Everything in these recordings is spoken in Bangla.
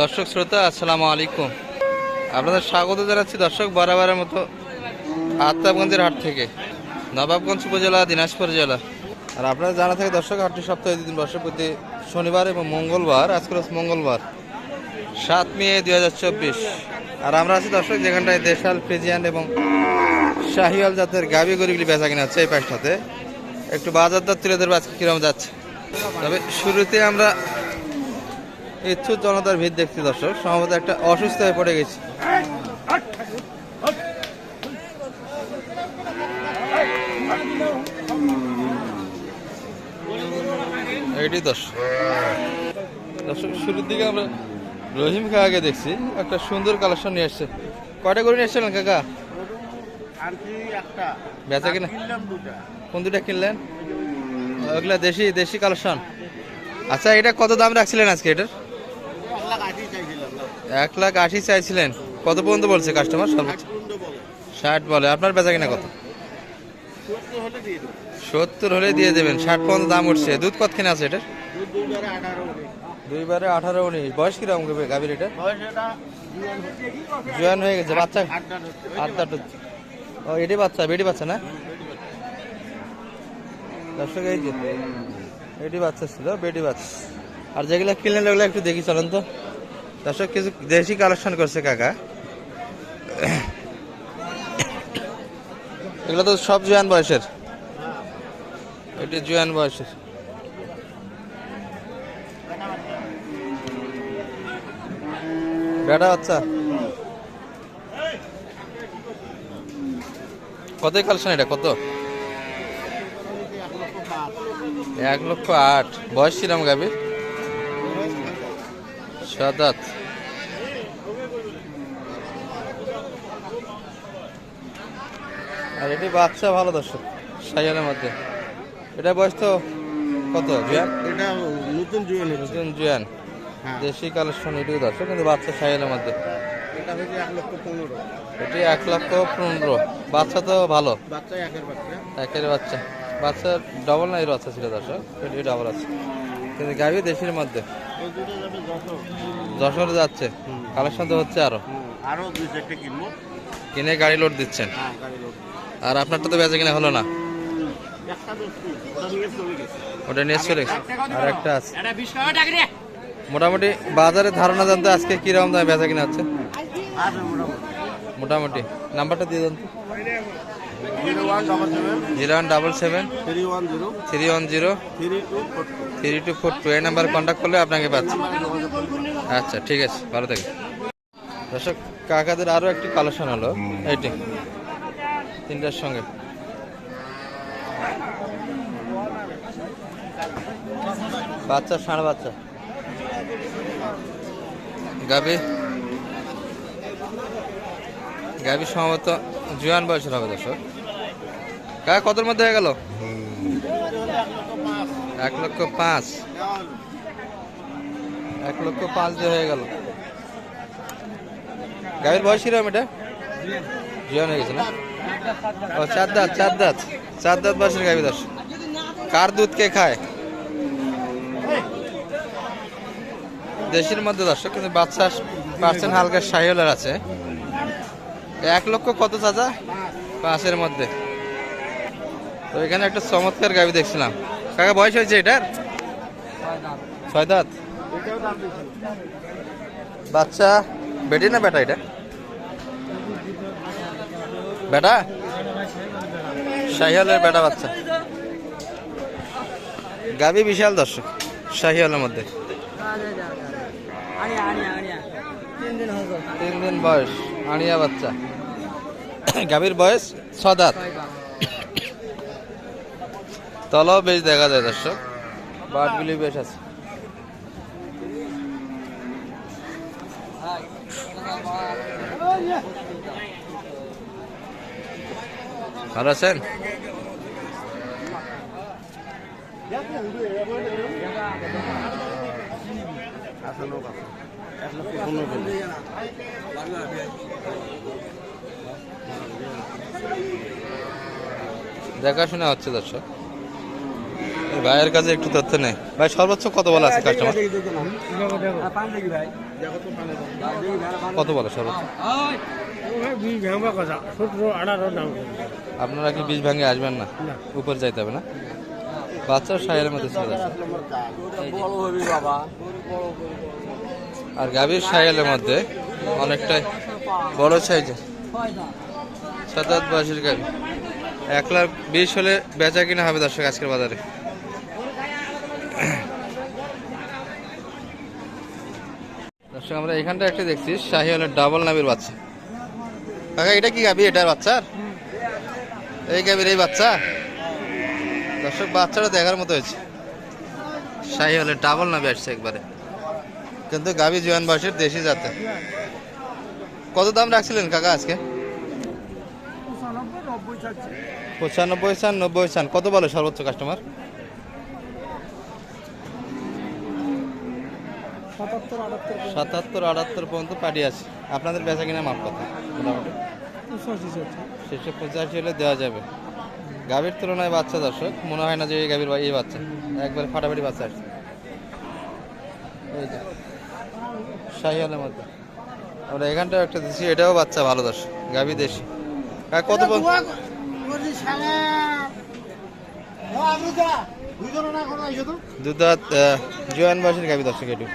দর্শক শ্রোতা, আসসালামু আলাইকুম। আপনাদের স্বাগত জানাচ্ছি দর্শক বরাবরের মতো আত্মাবগঞ্জের হাট থেকে, নবাবগঞ্জ উপজেলা, দিনাজপুর জেলা। আর আপনারা জানা থাকে দর্শক, হাটটি সপ্তাহে দুদিন বর্ষে প্রতি শনিবার এবং মঙ্গলবার আজকে মঙ্গলবার, সাত মে দুই হাজার চব্বিশ। আর আমরা আছি দর্শক যেখানটায় দেশাল, ফ্রিজিয়ান এবং শাহিওয়াল জাতের গাবি গরিগুলি বেচা কিনা হচ্ছে এই পাশটাতে। একটু বাজার দর তুলে ধরবো আজকে কিরম যাচ্ছে। তবে শুরুতে আমরা ইচ্ছুক জনতার ভিড় দেখছি দর্শক সম্ভবত একটা অসুস্থ হয়ে পড়ে গেছি। এইটি দর্শক। দর্শক শুরুর দিকে আমরা রহিম কাকাকে দেখছি একটা সুন্দর কালেকশন নিয়ে আসছে। কয়টা করে নিয়ে এসছিলেন কাকা? বেচা কিনা? কোন দুটা কিনলেন? ওগুলা দেশি দেশি কালেকশন। আচ্ছা এটা কত দাম রাখছিলেন আজকে এটার এক লাখ আশি চাইছিলাম না এক লাখ আশি চাইছিলেন। কত পর্যন্ত বলছে কাস্টমার সর্বোচ্চ। ষাট বলে। আপনার বেচা কিনা কত? সত্তর হলে দিয়ে দেবেন। ষাট পর্যন্ত দাম উঠছে। দুধ কত কিনা আছে এটা দুধ দুইবারে আঠারো উনিশ। বয়স কীরকম গাভীর এটা? জুয়ান হয়ে গেছে। বাচ্চা? আটটা ও, এটি বাচ্চা, বেটি বাচ্চা না? দর্শক, এই যে, এটি বাচ্চা ছিল, বেটি বাচ্চা। আর যেগুলো কিনলেন, ওগুলো একটু দেখি, চলেন তো। দর্শক, কিছু দেশি কালেকশন করছে কাকা। এগুলো তো সব জুয়ান বয়সের। এটি জুয়ান বয়সের। বেটা বাচ্চা। কত কালেকশন এটা? কত? এক লক্ষ আট। বয়স ছিলাম গাবি সাদাত। আর এটি বাচ্চা ভালো দর্শক সাইয়ালের মধ্যে। এটা বয়স তো কত? জুয়ান এটা নতুন জুয়ান নতুন জুয়ান হ্যাঁ। দেশি কালেকশন এটিও দর্শক কিন্তু বাচ্চা সাইয়ালের মধ্যে। এটা এক লক্ষ পনেরো। বাচ্চা তো ভালো। একের বাচ্চা। বাচ্চা। ডবল না এর বাচ্চা ছিল দর্শক? এটি ডবল আছে। কিন্তু গাভি দেশের মধ্যে। যশোর যাচ্ছে। কালেকশন তো হচ্ছে আরও। আরও দুই চারটে কিনবো। কিনে গাড়ি লোড দিচ্ছেন। হ্যাঁ আর আপনারটা তো বেচা কিনা হলো না। ওটা নিয়ে চলে। আর একটা আছে। মোটামুটি বাজারে ধারণা জানতে আজকে কীরকম দামে বেচা কিনা হচ্ছে? মোটামুটি। নাম্বারটা দিয়ে দেন। Zero one double seven. Three one zero. Three one zero three two four two. এই নাম্বারে কন্ট্যাক্ট করলে আপনাকে পাচ্ছি। আচ্ছা ঠিক আছে। ভালো থাকে দর্শক, কাকাদের আরও একটি কালেকশন হলো। এইটি। তিনটার সঙ্গে। বাচ্চা ষাঁড় বাচ্চা। গাবি গাবি সম্ভবত জুয়ান বয়সের হবে দর্শক। কাকা, কতর মধ্যে হয়ে গেল? এক লক্ষ পাঁচ। এক লক্ষ পাঁচ দিয়ে হয়ে গেল। গাভীর বয়স কীরকম এটা? জিয়ান হয়ে গেছে না? ও, চার দাঁত চার দাঁত। চার দাঁত বয়সের গাভী দশ কার দুধ কে খায়? দেশের মধ্যে দর্শক, কিন্তু বাচ্চা পার্সেন্ট হালকা সাহিওলার আছে। এক লক্ষ কত চাচা? পাঁচের মধ্যে। তো এখানে একটা চমৎকার গাভী দেখছিলাম। কাকা, বয়স হয়েছে এটার? ছয় দাঁত। বাচ্চা, বেটি না বেটা এটা? বেটা? শাহিয়ালের বেটা বাচ্চা। গাবি বিশাল দর্শক শাহিয়ালের মধ্যে। তিন দিন বয়স। আনিয়া বাচ্চা। গাভীর বয়স ছ দাঁত তলাও বেশ দেখা যায় দর্শক। বাটগুলি বেশ আছে। ভালো আছেন? আছে এক লক্ষ পনেরো দেখাশোনা হচ্ছে দর্শক। ভাইয়ের কাছে একটু তথ্য নেই। ভাই সর্বোচ্চ কত বলে আছে কাস্টমার কত বলে সর্বোচ্চ? আপনারা কি বীজ ভাঙে আসবেন না? উপর যাইতে হবে না? বাচ্চার সাইয়ের মধ্যে আসে আর গাভীর সাইয়েলের মধ্যে অনেকটাই বড় সাইজের। সাত আট বয়সের গাভী। এক লাখ বিশ হলে বেচা কিনা হবে দর্শক আজকের বাজারে। দর্শক, আমরা এখানটা একটা দেখছি শাহি হলের ডাবল নামের বাচ্চা। কাকা, এটা কি গাবি এটার বাচ্চার? এই গাবির এই বাচ্চা? দর্শক, বাচ্চাটা দেখার মতো হয়েছে। শাহি হলে ডাবল নামে আসছে একবারে। কিন্তু গাবি জোয়ান বয়সের দেশি জাতে কত দাম রাখছিলেন কাকা আজকে? পঁচানব্বই চান নব্বই চান। কত বলে সর্বোচ্চ কাস্টমার সাতাত্তর আটাত্তর পর্যন্ত। পাঠিয়ে আছে। আপনাদের বেচা কিনা মাপ মোটামুটি। শেষে পঁচাশি হলে দেওয়া যাবে। গাভীর তুলনায় বাচ্চা দর্শক মনে হয় না যে এই গাভীর এই বাচ্চা। একবার ফাটাফাটি বাচ্চা আসছে। এই যে। শাহিওয়ালের মধ্যে। আমরা এখানটাও একটা দিচ্ছি এটাও বাচ্চা ভালো দর্শক। গাভী দেশি। আর কত দুধাত জোয়ান বাসের গাভী দর্শক এটু।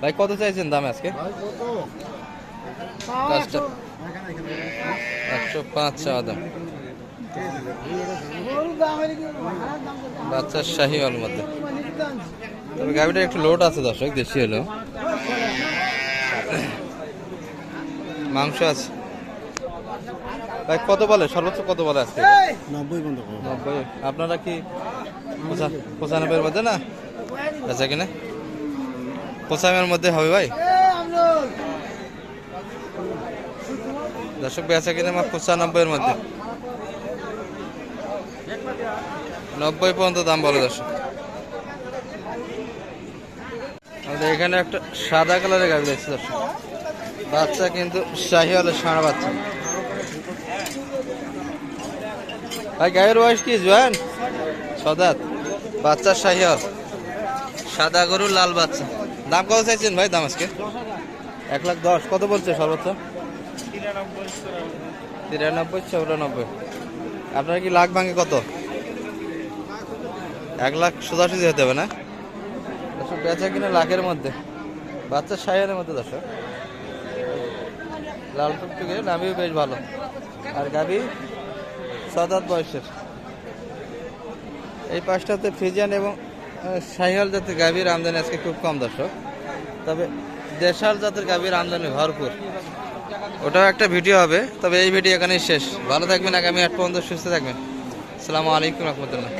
ভাই কত চাইছেন দাম আজকে? একশো পাঁচ চাওয়া দাম। বাচ্চার শাহি হল মধ্যে। তবে গাড়িটা একটু লোড আছে দর্শক দেশি হলো। মাংস আছে। ভাই কত বলে? সর্বোচ্চ কত বলে আজকে? নব্বই বন্ধ নব্বই। আপনারা কি পঁচা- পঁচানব্বইয়ের মধ্যে না? আচ্ছা কিনা? পঁচানব্বইয়ের মধ্যে হবে ভাই। দর্শক বেচা কিনা আমার পঁচানব্বইয়ের মধ্যে। নব্বই পর্যন্ত দাম বলে দর্শক। এখানে একটা সাদা কালারের গাড়ি দেখছি দর্শক। বাচ্চা কিন্তু শাহিওয়ালে ষাঁড় বাচ্চা। ভাই গায়ের বয়স কি, জোয়ান? সদাত। বাচ্চা শাহিওয়াল। সাদা গরু, লাল বাচ্চা। দাম কত চাইছেন ভাই, দাম আজকে? এক লাখ দশ। কত বলছে সর্বোচ্চ? তিরানব্বই, চৌরানব্বই। আপনার কি লাখ ভাঙে কত? এক লাখ সোজাসুজি হতে হবে না? বেচা কিনা লাখের মধ্যে। বাচ্চা সাইয়ারের মধ্যে দর্শক লাল টুকটুকে নামিও বেশ ভালো। আর গাবি সাত আট বয়সের। এই পাঁচটাতে ফ্রিজিয়ান এবং সাহিয়াল জাতের গাভীর আমদানি আজকে খুব কম দর্শক। তবে দেশাল জাতের গাভীর আমদানি ভরপুর। ওটাও একটা ভিডিও হবে, তবে এই ভিডিও এখানেই শেষ। ভালো থাকবেন, আগামী আট পর্যন্ত সুস্থ থাকবেন। আসসালামু আলাইকুম রহমতুল্লাহ।